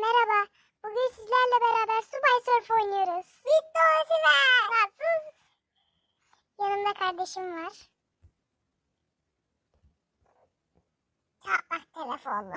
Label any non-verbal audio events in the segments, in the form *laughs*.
merhaba. Bugün sizlerle beraber Subay Surf oynuyoruz. Bittu Nasıl? Yanımda kardeşim var. Çatlak telefonlu. *laughs*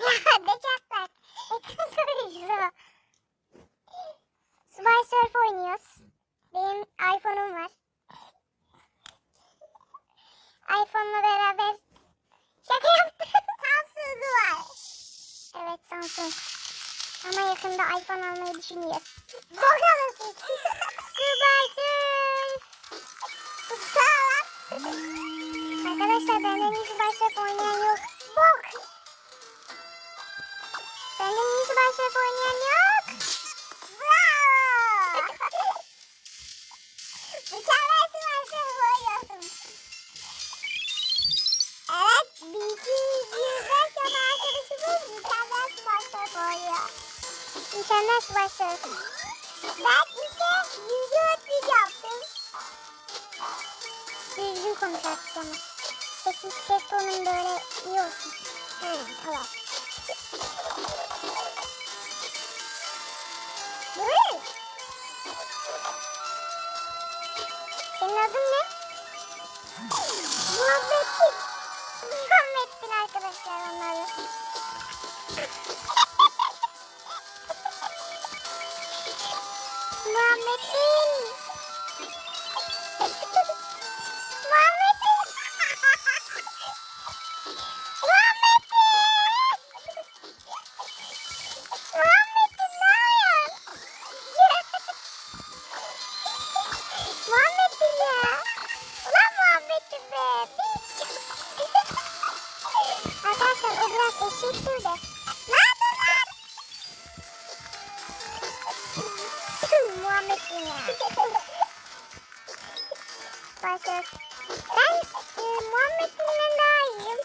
ya ne çatlak? *laughs* Ekran karıştı. Subay Surf oynuyoruz. Benim iPhone'um var. iPhone'la beraber *laughs* şaka yaptım. Samsung'u var. Evet Samsung. Ama yakında iPhone almayı düşünüyoruz. Bok alırsın. Surf. Sağ Arkadaşlar benden iyi Subay Surf oynayan yok. Bok. Benden iyi Subay Surf oynayan yok. Konuş artık ama. Sesin, ses tonun böyle iyi olsun. Hı, tamam. Buyurun. Senin adın ne? Muhammed'in. Muhammed'in arkadaşlar onları. Muhammed'in. Başak. Ben e, Muhammed'inle daha iyiyim.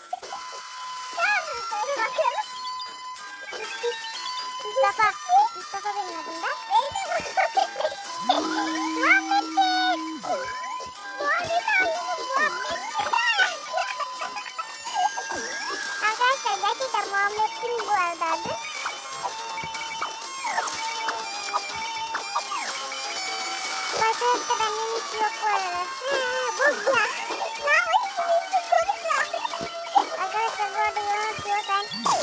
Tamam mı? Bakalım. Mustafa. Mustafa benim adım da. Muhammed'in. Muhammed'in Arkadaşlar gerçekten Muhammed'in bu arada adı. Başka benden hiç yok bu arada. Ha, bu ya. Ne yapayım? Hiç konuşma. Arkadaşlar bu arada yalan atıyor. Ben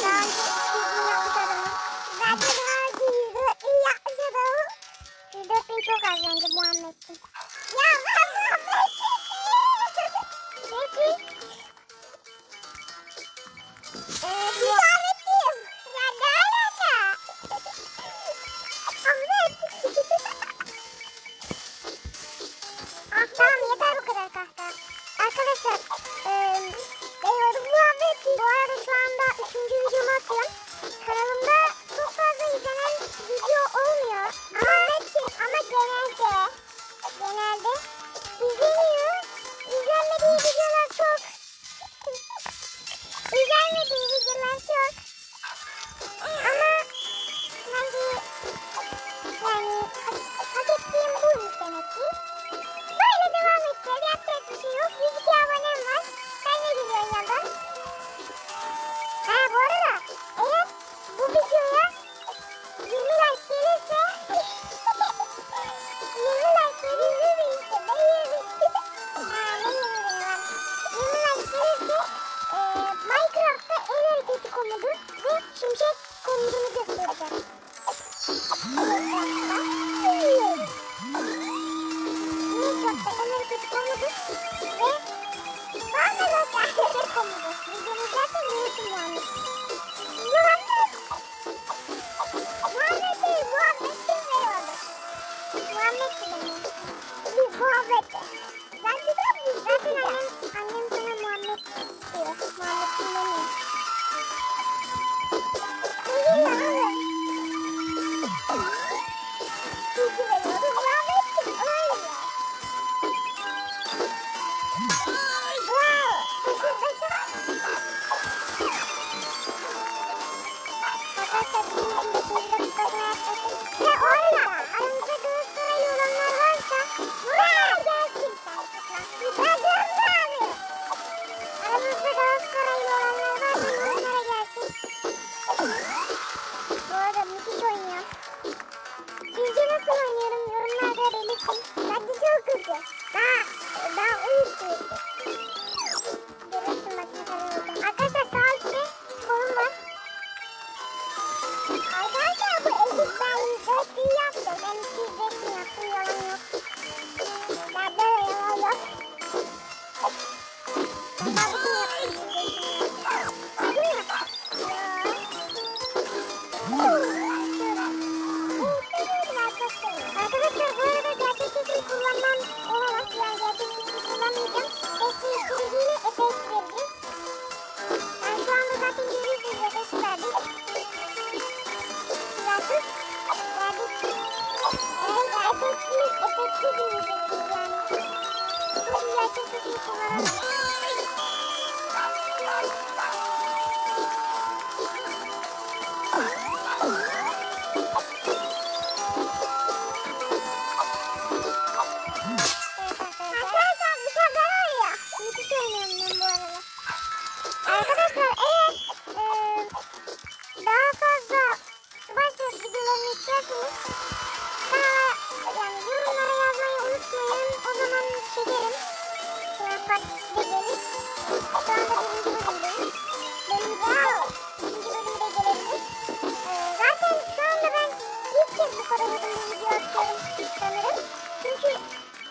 ilk kez bu kadar uzun bir video atıyorum sanırım. Çünkü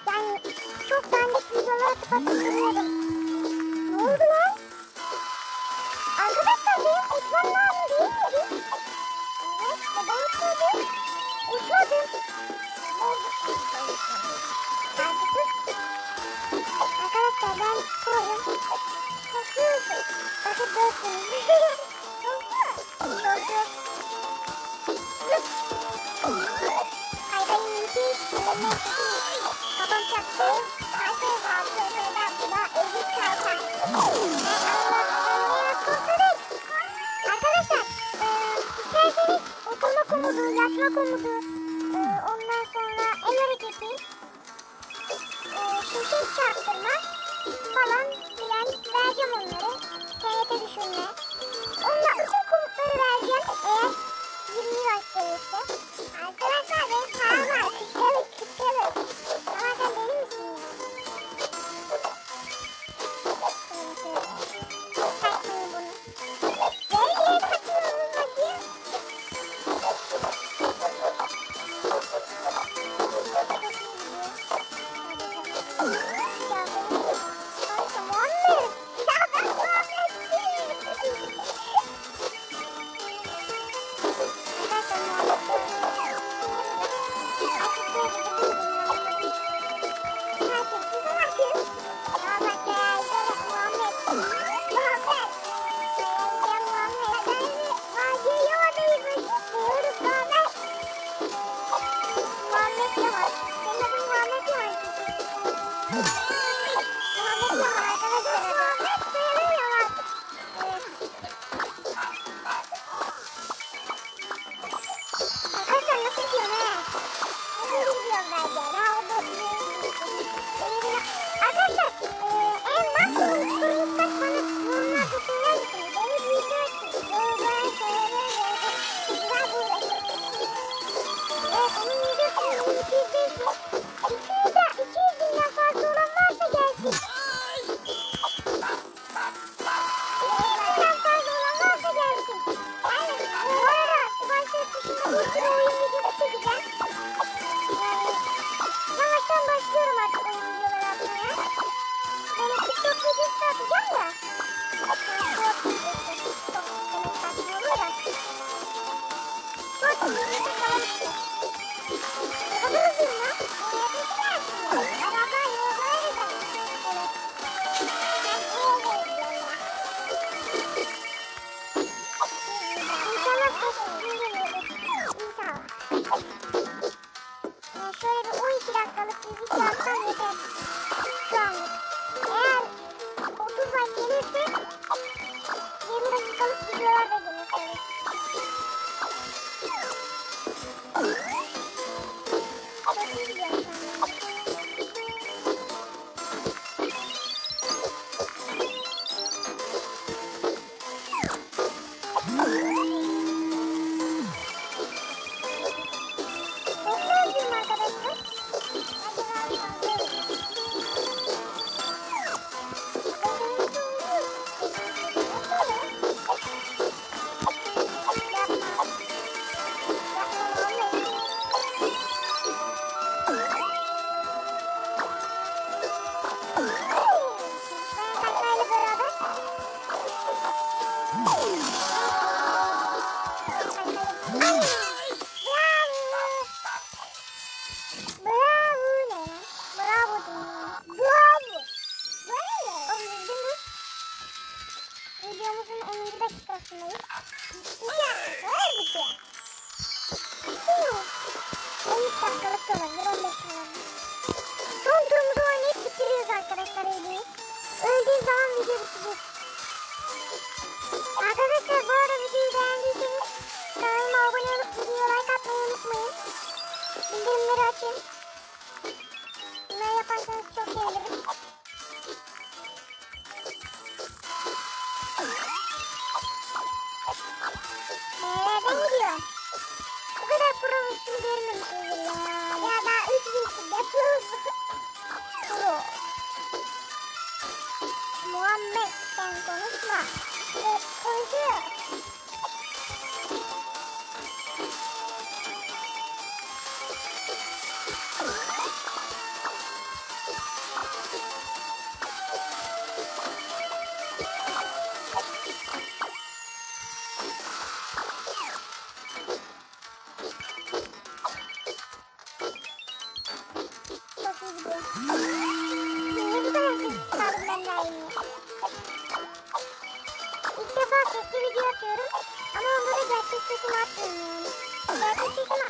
yani çok dandik videolar atıp atıp duruyorum. Ne oldu lan? Arkadaşlar benim uçmam lazım değil miydi? Evet neden uçmadım? Uçmadım. Mantıksız. Arkadaşlar ben sorum. Bakıyorsun. Bakıp dörtsünüz. Koruma komutu. Ee, ondan sonra el hareketi. Ee, çarptırma falan filan vereceğim onları. TYT düşünme. Onunla ışık komutları vereceğim eğer 20 like gelirse. Arkadaşlar benim param. Evet. Bildirimleri açın. Bunları yaparsanız çok sevinirim. Nereden gidiyor? Bu kadar provasını görmemişizdir ya. Ya daha üç gün yapıyoruz. Pro. Muhammed sen konuşma. Ee, konuşuyor. İyi? İlk defa sesli video atıyorum ama onda da gerçek sesimi atmıyorum. Gerçek sesimi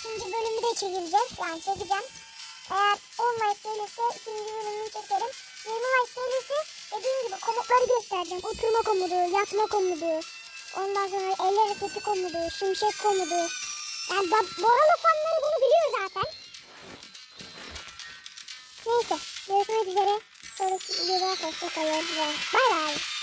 ikinci bölümü de çekileceğim. Yani çekeceğim. Eğer 10 like gelirse ikinci bölümünü çekerim. 20 like gelirse dediğim gibi komutları göstereceğim. Oturma komudu, yatma komudu. Ondan sonra el hareketi komudu, şimşek komudu. Yani Boralı fanları bunu biliyor zaten. Neyse görüşmek üzere. Sonraki videoda hoşçakalın. Bay bay.